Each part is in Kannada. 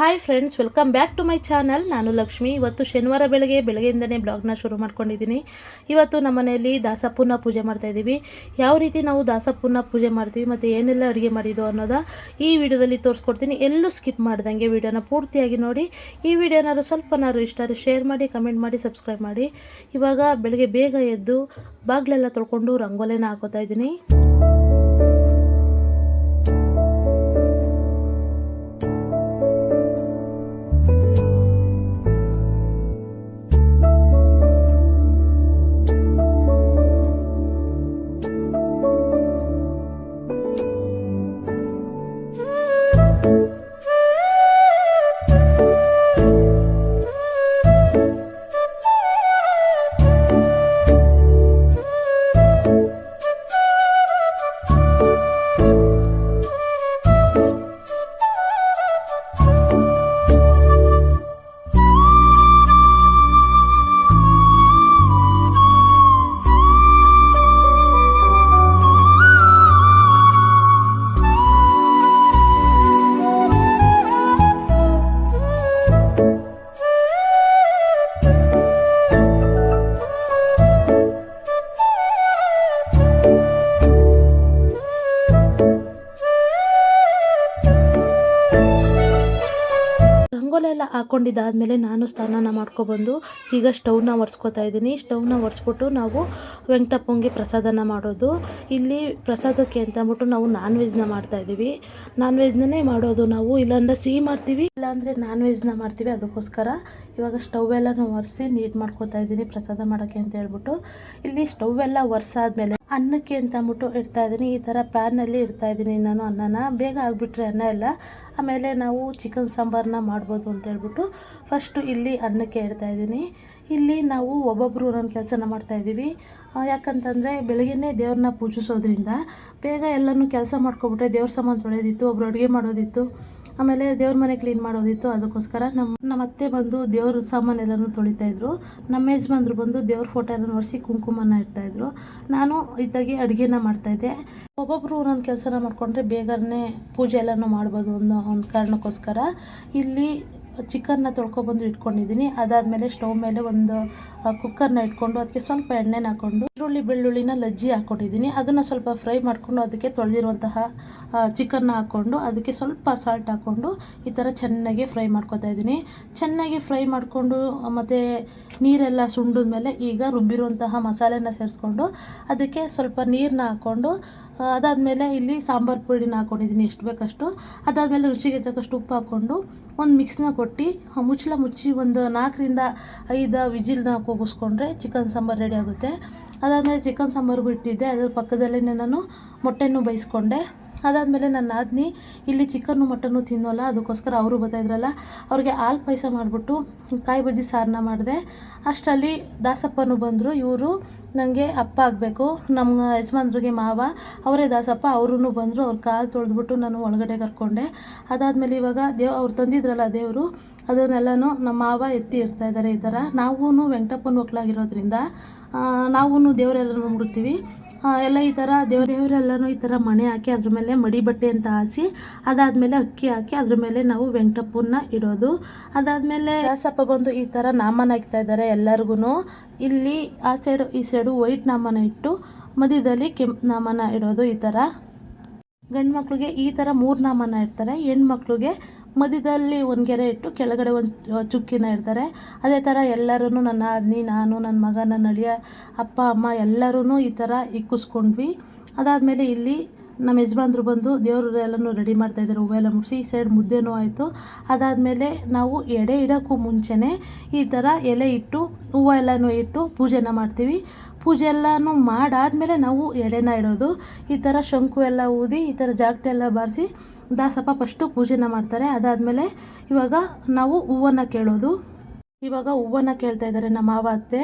Hi friends welcome back to my channel ನಾನು ಲಕ್ಷ್ಮಿ. ಇವತ್ತು ಶನಿವಾರ ಬೆಳಗ್ಗೆ, ಬೆಳಗ್ಗೆಯಿಂದನೇ ಬ್ಲಾಗ್ನ ಶುರು ಮಾಡ್ಕೊಂಡಿದ್ದೀನಿ. ಇವತ್ತು ನಮ್ಮ ಮನೆಯಲ್ಲಿ ದಾಸಪ್ಪನ ಪೂಜೆ ಮಾಡ್ತಾ ಇದ್ದೀವಿ. ಯಾವ ರೀತಿ ನಾವು ದಾಸಪ್ಪನ ಪೂಜೆ ಮಾಡ್ತೀವಿ ಮತ್ತು ಏನೆಲ್ಲ ಅಡುಗೆ ಮಾಡಿದ್ದು ಅನ್ನೋದ ಈ ವಿಡಿಯೋದಲ್ಲಿ ತೋರಿಸ್ಕೊಡ್ತೀನಿ. ಎಲ್ಲೂ ಸ್ಕಿಪ್ ಮಾಡ್ದಂಗೆ ವಿಡಿಯೋನ ಪೂರ್ತಿಯಾಗಿ ನೋಡಿ. ಈ ವಿಡಿಯೋನಾದ್ರು ಸ್ವಲ್ಪನಾರು ಇಷ್ಟ ಆದರೆ ಶೇರ್ ಮಾಡಿ ಕಮೆಂಟ್ ಮಾಡಿ ಸಬ್ಸ್ಕ್ರೈಬ್ ಮಾಡಿ. ಇವಾಗ ಬೆಳಗ್ಗೆ ಬೇಗ ಎದ್ದು ಬಾಗಿಲೆಲ್ಲ ತೊಳ್ಕೊಂಡು ರಂಗೋಲಿನ ಹಾಕೋತಾ ಇದ್ದೀನಿ. ಹಾಕ್ಕೊಂಡಿದ್ದಾದಮೇಲೆ ನಾನು ಸ್ನಾನ ಮಾಡ್ಕೊಬಂದು ಈಗ ಸ್ಟವ್ನ ಒರೆಸ್ಕೊತಾ ಇದ್ದೀನಿ. ಸ್ಟವ್ನ ಒರೆಸ್ಬಿಟ್ಟು ನಾವು ವೆಂಕಟಪ್ಪಂಗೆ ಪ್ರಸಾದನ ಮಾಡೋದು. ಇಲ್ಲಿ ಪ್ರಸಾದಕ್ಕೆ ಅಂತ ಅಂದ್ಬಿಟ್ಟು ನಾವು ನಾನ್ ವೆಜ್ನ ಮಾಡ್ತಾ ಇದ್ದೀವಿ. ನಾನ್ ವೆಜ್ನೇ ಮಾಡೋದು ನಾವು. ಇಲ್ಲಾಂದ್ರೆ ಸಿಹಿ ಮಾಡ್ತೀವಿ. ಇಲ್ಲಾಂದರೆ ನಾನ್ ವೆಜ್ನ ಮಾಡ್ತೀವಿ ಅದಕ್ಕೋಸ್ಕರ. ಇವಾಗ ಸ್ಟವ್ ಎಲ್ಲನೂ ಒರೆಸಿ ನೀಟ್ ಮಾಡ್ಕೊತಾ ಇದ್ದೀನಿ ಪ್ರಸಾದ ಮಾಡೋಕ್ಕೆ ಅಂತ ಹೇಳ್ಬಿಟ್ಟು. ಇಲ್ಲಿ ಸ್ಟವ್ ಎಲ್ಲ ಒರೆಸಾದ್ಮೇಲೆ ಅನ್ನಕ್ಕೆ ಅಂತ ಅಂದ್ಬಿಟ್ಟು ಇಡ್ತಾ ಇದ್ದೀನಿ, ಈ ಥರ ಪ್ಯಾನಲ್ಲಿ ಇಡ್ತಾ ಇದ್ದೀನಿ ನಾನು ಅನ್ನನ. ಬೇಗ ಆಗಿಬಿಟ್ರೆ ಅನ್ನ ಎಲ್ಲ. ಆಮೇಲೆ ನಾವು ಚಿಕನ್ ಸಾಂಬಾರನ್ನ ಮಾಡ್ಬೋದು ಅಂತ ಹೇಳ್ಬಿಟ್ಟು ಫಸ್ಟು ಇಲ್ಲಿ ಅನ್ನಕ್ಕೆ ಇಡ್ತಾ ಇದ್ದೀನಿ. ಇಲ್ಲಿ ನಾವು ಒಬ್ಬೊಬ್ಬರು ಒಂದೊಂದು ಕೆಲಸನ ಮಾಡ್ತಾಯಿದ್ದೀವಿ ಯಾಕಂತಂದರೆ ಬೆಳಗ್ಗೆನೇ ದೇವ್ರನ್ನ ಪೂಜಿಸೋದ್ರಿಂದ ಬೇಗ ಎಲ್ಲನೂ ಕೆಲಸ ಮಾಡ್ಕೊಬಿಟ್ರೆ ದೇವ್ರ ಸಾಮಾನು ತೊಳೆಯೋದಿತ್ತು ಒಬ್ಬರು ಅಡುಗೆ ಮಾಡೋದಿತ್ತು. ಆಮೇಲೆ ದೇವ್ರ ಮನೆ ಕ್ಲೀನ್ ಮಾಡೋದಿತ್ತು. ಅದಕ್ಕೋಸ್ಕರ ನಮ್ಮ ನಮ್ಮ ಅತ್ತೆ ಬಂದು ದೇವ್ರ ಸಾಮಾನೆಲ್ಲನೂ ತೊಳಿತಾಯಿದ್ರು ನಮ್ಮ ಯಜಮಾನ್ರು ಬಂದು ದೇವ್ರ ಫೋಟೋ ಎಲ್ಲ ನೋಡಿಸಿ ಕುಂಕುಮನ ಇಡ್ತಾಯಿದ್ರು ನಾನು ಇದ್ದಾಗೆ ಅಡುಗೆನ ಮಾಡ್ತಾಯಿದ್ದೆ ಒಬ್ಬೊಬ್ಬರು ಒಂದೊಂದು ಕೆಲಸನ ಮಾಡಿಕೊಂಡ್ರೆ ಬೇಗನೆ ಪೂಜೆ ಎಲ್ಲನೂ ಮಾಡ್ಬೋದು ಅನ್ನೋ ಒಂದು ಕಾರಣಕ್ಕೋಸ್ಕರ ಇಲ್ಲಿ ಚಿಕನ್ನ ತೊಳ್ಕೊಬಂದು ಇಟ್ಕೊಂಡಿದ್ದೀನಿ. ಅದಾದಮೇಲೆ ಸ್ಟವ್ ಮೇಲೆ ಒಂದು ಕುಕ್ಕರ್ನ ಇಟ್ಕೊಂಡು ಅದಕ್ಕೆ ಸ್ವಲ್ಪ ಎಣ್ಣೆನ ಹಾಕ್ಕೊಂಡು ಈರುಳ್ಳಿ ಬೆಳ್ಳುಳ್ಳಿನ ಲಜ್ಜಿ ಹಾಕ್ಕೊಂಡಿದ್ದೀನಿ ಅದನ್ನು ಸ್ವಲ್ಪ ಫ್ರೈ ಮಾಡಿಕೊಂಡು ಅದಕ್ಕೆ ತೊಳೆದಿರುವಂತಹ ಚಿಕನ್ನ ಹಾಕ್ಕೊಂಡು ಅದಕ್ಕೆ ಸ್ವಲ್ಪ ಸಾಲ್ಟ್ ಹಾಕ್ಕೊಂಡು ಈ ಥರ ಚೆನ್ನಾಗಿ ಫ್ರೈ ಮಾಡ್ಕೊತಾ ಇದ್ದೀನಿ. ಚೆನ್ನಾಗಿ ಫ್ರೈ ಮಾಡಿಕೊಂಡು, ಮತ್ತು ನೀರೆಲ್ಲ ಸುಂಡಿದ ಮೇಲೆ ಈಗ ರುಬ್ಬಿರುವಂತಹ ಮಸಾಲೆನ ಸೇರಿಸ್ಕೊಂಡು ಅದಕ್ಕೆ ಸ್ವಲ್ಪ ನೀರನ್ನ ಹಾಕ್ಕೊಂಡು ಅದಾದಮೇಲೆ ಇಲ್ಲಿ ಸಾಂಬಾರು ಪುಡಿನ ಹಾಕ್ಕೊಂಡಿದ್ದೀನಿ ಎಷ್ಟು ಬೇಕಷ್ಟು. ಅದಾದಮೇಲೆ ರುಚಿಗೆ ತಕ್ಕಷ್ಟು ಉಪ್ಪು ಹಾಕ್ಕೊಂಡು ಒಂದು ಮಿಕ್ಸ್ನ ಕೊಟ್ಟು ಮುಚ್ಚಳ ಮುಚ್ಚಿ ಒಂದು ನಾಲ್ಕರಿಂದ ಐದು ವಿಜಿಲ್ನ ಕೂಗಿಸ್ಕೊಂಡ್ರೆ ಚಿಕನ್ ಸಾಂಬಾರು ರೆಡಿ ಆಗುತ್ತೆ. ಅದಾದಮೇಲೆ ಚಿಕನ್ ಸಾಂಬಾರು ಬಿಟ್ಟಿದ್ದೆ. ಅದ್ರ ಪಕ್ಕದಲ್ಲೇ ನಾನು ಮೊಟ್ಟೆನೂ ಬೇಯಿಸ್ಕೊಂಡೆ. ಅದಾದಮೇಲೆ ನನ್ನ ನಾದಿನಿ ಇಲ್ಲಿ ಚಿಕನ್ನು, ಮಟನ್ನು ತಿನ್ನೋಲ್ಲ, ಅದಕ್ಕೋಸ್ಕರ ಅವರು ಬರ್ತಾಯಿದ್ರಲ್ಲ ಅವ್ರಿಗೆ ಹಾಲು ಪಾಯಸ ಮಾಡಿಬಿಟ್ಟು ಕಾಯಿ ಬಜ್ಜಿ ಸಾರನ್ನ ಮಾಡಿದೆ. ಅಷ್ಟರಲ್ಲಿ ದಾಸಪ್ಪನೂ ಬಂದರು, ಇವರು ನನಗೆ ಅಪ್ಪ ಆಗಬೇಕು, ನಮ್ಮ ಯಜಮಾನ್ರಿಗೆ ಮಾವ, ಅವರೇ ದಾಸಪ್ಪ ಅವರೂ ಬಂದರು, ಅವ್ರ ಕಾಲು ತೊಳೆದ್ಬಿಟ್ಟು ನಾನು ಒಳಗಡೆ ಕರ್ಕೊಂಡೆ. ಅದಾದಮೇಲೆ ಇವಾಗ ದೇವ್, ಅವ್ರು ತಂದಿದ್ರಲ್ಲ ದೇವರು, ಅದನ್ನೆಲ್ಲನೂ ನಮ್ಮ ಮಾವ ಎತ್ತಿ ಇಡ್ತಾ ಇದ್ದಾರೆ ಈ ಥರ. ನಾವೂ ವೆಂಕಟಪ್ಪನ ಮಕ್ಕಳಾಗಿರೋದ್ರಿಂದ ನಾವೂ ದೇವರೆಲ್ಲರೂ ಮುಡ್ತೀವಿ ಎಲ್ಲ ಈ ಥರ ದೇವ್ರ, ದೇವರೆಲ್ಲನೂ ಈ ಥರ ಮಣೆ ಹಾಕಿ ಅದ್ರ ಮೇಲೆ ಮಡಿ ಬಟ್ಟೆ ಅಂತ ಹಾಸಿ, ಅದಾದಮೇಲೆ ಅಕ್ಕಿ ಹಾಕಿ ಅದ್ರ ಮೇಲೆ ನಾವು ವೆಂಕಟಪ್ಪನ್ನ ಇಡೋದು. ಅದಾದಮೇಲೆ ದಾಸಪ್ಪ ಬಂದು ಈ ಥರ ನಾಮನ ಹಾಕ್ತಾ ಇದ್ದಾರೆ ಎಲ್ಲರಿಗೂ ಇಲ್ಲಿ ಆ ಸೈಡು, ಈ ಸೈಡು ವೈಟ್ ನಾಮನ ಇಟ್ಟು ಮಧ್ಯದಲ್ಲಿ ಕೆಂಪು ನಾಮನ ಇಡೋದು ಈ ಥರ ಗಂಡು ಮಕ್ಳಿಗೆ ಈ ಥರ ಮೂರು ನಾಮನ ಇಡ್ತಾರೆ. ಹೆಣ್ಮಕ್ಳಿಗೆ ಮಧ್ಯದಲ್ಲಿ ಒಂದು ಗೆರೆ ಇಟ್ಟು ಕೆಳಗಡೆ ಒಂದು ಚುಕ್ಕಿನ ಇಡ್ತಾರೆ. ಅದೇ ಥರ ಎಲ್ಲರೂ ನನ್ನ ಆದ್ನಿ ನಾನು ನನ್ನ ಮಗ ನನ್ನ ಅಳಿಯ, ಅಪ್ಪ, ಅಮ್ಮ ಎಲ್ಲರೂ ಈ ಥರ ಇಕ್ಕಿಸ್ಕೊಂಡ್ವಿ. ಅದಾದಮೇಲೆ ಇಲ್ಲಿ ನಮ್ಮ ಯಜಮಾನ್ರು ಬಂದು ದೇವರು ಎಲ್ಲನೂ ರೆಡಿ ಮಾಡ್ತಾಯಿದ್ದಾರೆ ಹೂವೆಲ್ಲ ಮುಗಿಸಿ ಈ ಸೈಡ್ ಮುದ್ದೆನೂ ಆಯಿತು. ಅದಾದಮೇಲೆ ನಾವು ಎಡೆ ಇಡೋಕ್ಕೂ ಮುಂಚೆನೇ ಈ ಥರ ಎಲೆ ಇಟ್ಟು, ಹೂವು ಎಲ್ಲನೂ ಇಟ್ಟು ಪೂಜೆನ ಮಾಡ್ತೀವಿ. ಪೂಜೆ ಎಲ್ಲನೂ ಮಾಡಾದಮೇಲೆ ನಾವು ಎಡೆನ ಇಡೋದು. ಈ ಥರ ಶಂಕು ಎಲ್ಲ ಊದಿ ಈ ಥರ ಜಾಗಟೆಲ್ಲ ಬಾರಿಸಿ ದಾಸಪ್ಪ ಫಸ್ಟು ಪೂಜೆನ ಮಾಡ್ತಾರೆ. ಅದಾದಮೇಲೆ ಇವಾಗ ನಾವು ಹೂವನ್ನು ಕೇಳೋದು. ಇವಾಗ ಹೂವನ್ನು ಕೇಳ್ತಾ ಇದ್ದಾರೆ ನಮ್ಮ ಮಾವ, ಅತ್ತೆ.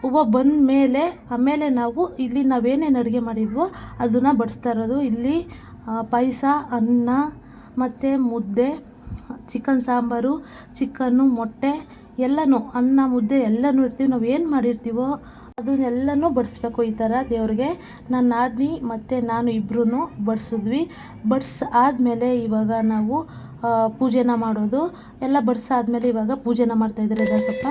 ಹೂವು ಬಂದ ಮೇಲೆ ಆಮೇಲೆ ನಾವು ಇಲ್ಲಿ ನಾವೇನೇನು ಅಡುಗೆ ಮಾಡಿದ್ವೋ ಅದನ್ನು ಬಡಿಸ್ತಾ ಇರೋದು. ಇಲ್ಲಿ ಪಾಯಸ, ಅನ್ನ, ಮತ್ತು ಮುದ್ದೆ, ಚಿಕನ್ ಸಾಂಬಾರು, ಚಿಕನ್ನು ಮೊಟ್ಟೆ, ಎಲ್ಲನೂ, ಅನ್ನ, ಮುದ್ದೆ ಎಲ್ಲನೂ ಇರ್ತೀವಿ ನಾವು ಏನು ಮಾಡಿರ್ತೀವೋ ಅದನ್ನೆಲ್ಲನೂ ಬಡಿಸ್ಬೇಕು ಈ ಥರ ದೇವ್ರಿಗೆ. ನನ್ನ ನಾದಿನಿ ಮತ್ತು ನಾನು ಇಬ್ಬರೂ ಬಡಿಸಿದ್ವಿ. ಬಡ್ಸ್ ಆದಮೇಲೆ ಇವಾಗ ನಾವು ಪೂಜೆನ ಮಾಡೋದು. ಎಲ್ಲ ಬಡಿಸಾದ್ಮೇಲೆ ಇವಾಗ ಪೂಜೆನ ಮಾಡ್ತಾಯಿದ್ದಾರೆ ದಾಸಪ್ಪ.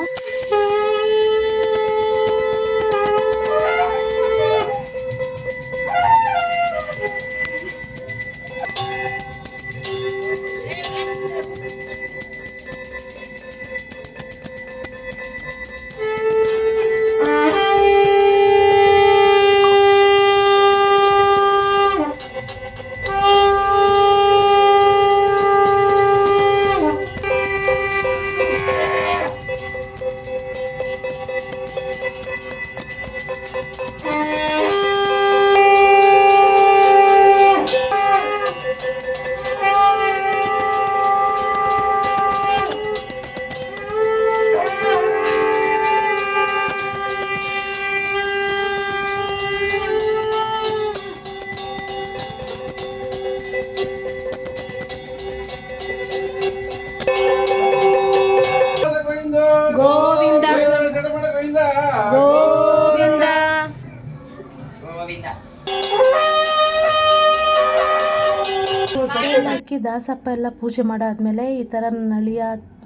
ಹಾಕಿ ದಾಸಪ್ಪ ಎಲ್ಲ ಪೂಜೆ ಮಾಡಾದ್ಮೇಲೆ ಈ ಥರ ನನ್ನ ಅಳಿಯ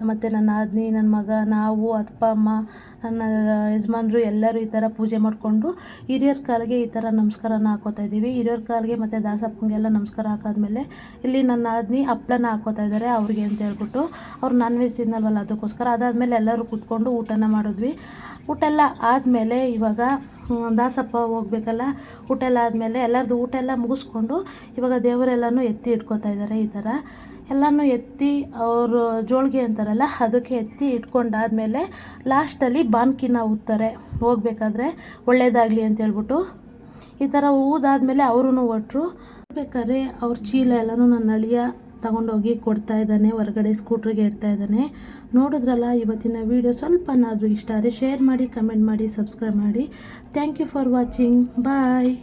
ಮತ್ತು ನನ್ನ ಆದ್ನಿ ನನ್ನ ಮಗ, ನಾವು, ಅಪ್ಪ, ಅಮ್ಮ, ನನ್ನ ಯಜಮಾನ್ರು ಎಲ್ಲರೂ ಈ ಥರ ಪೂಜೆ ಮಾಡಿಕೊಂಡು ಹಿರಿಯರ ಕಾಲಿಗೆ ಈ ಥರ ನಮಸ್ಕಾರನ ಹಾಕೋತಾ ಇದ್ದೀವಿ. ಹಿರಿಯರ ಕಾಲಿಗೆ ಮತ್ತು ದಾಸಪ್ಪಂಗೆಲ್ಲ ನಮಸ್ಕಾರ ಹಾಕಾದ್ಮೇಲೆ ಇಲ್ಲಿ ನನ್ನ ಆದ್ನಿ ಹಪ್ಳನ ಹಾಕೋತಾ ಇದ್ದಾರೆ ಅವ್ರಿಗೆ ಅಂತ ಹೇಳ್ಬಿಟ್ಟು. ಅವ್ರು ನಾನ್ ವೆಜ್ ತಿನ್ನಲ್ವಲ್ಲ ಅದಕ್ಕೋಸ್ಕರ. ಅದಾದಮೇಲೆ ಎಲ್ಲರೂ ಕೂತ್ಕೊಂಡು ಊಟನ ಮಾಡಿದ್ವಿ. ಊಟ ಎಲ್ಲ ಆದಮೇಲೆ ಇವಾಗ ದಾಸಪ್ಪ ಹೋಗ್ಬೇಕಲ್ಲ. ಊಟ ಎಲ್ಲ ಆದಮೇಲೆ ಎಲ್ಲರದು ಊಟ ಎಲ್ಲ ಮುಗಿಸ್ಕೊಂಡು ಇವಾಗ ದೇವರೆಲ್ಲನೂ ಎತ್ತಿ ಇಟ್ಕೋತಾ ಇದ್ದಾರೆ ಈ ಥರ. ಎಲ್ಲನೂ ಎತ್ತಿ ಅವರು ಜೋಳಿಗೆ ಅಂತಾರಲ್ಲ, ಅದಕ್ಕೆ ಎತ್ತಿ ಇಟ್ಕೊಂಡಾದ್ಮೇಲೆ ಲಾಸ್ಟಲ್ಲಿ ಬಾನ್ಕಿನ ಊದ್ತಾರೆ ಹೋಗ್ಬೇಕಾದ್ರೆ ಒಳ್ಳೇದಾಗಲಿ ಅಂತ ಹೇಳ್ಬಿಟ್ಟು ಈ ಥರ ಊದಾದ್ಮೇಲೆ ಅವರೂ ಹೊಟ್ರು. ಬೇಕಾದ್ರೆ ಅವ್ರ ಚೀಲ ಎಲ್ಲನೂ ನನ್ನ ಅಳಿಯ ತಗೊಂಡೋಗಿ ಕೊಡ್ತಾ ಇದ್ದಾನೆ, ಹೊರಗಡೆ ಸ್ಕೂಟ್ರಿಗೆ ಇಡ್ತಾ ಇದ್ದಾನೆ. ನೋಡಿದ್ರಲ್ಲ, ಇವತ್ತಿನ ವೀಡಿಯೋ ಸ್ವಲ್ಪನಾದರೂ ಇಷ್ಟ ಆದರೆ ಶೇರ್ ಮಾಡಿ, ಕಮೆಂಟ್ ಮಾಡಿ, ಸಬ್ಸ್ಕ್ರೈಬ್ ಮಾಡಿ. Thank you for watching. Bye.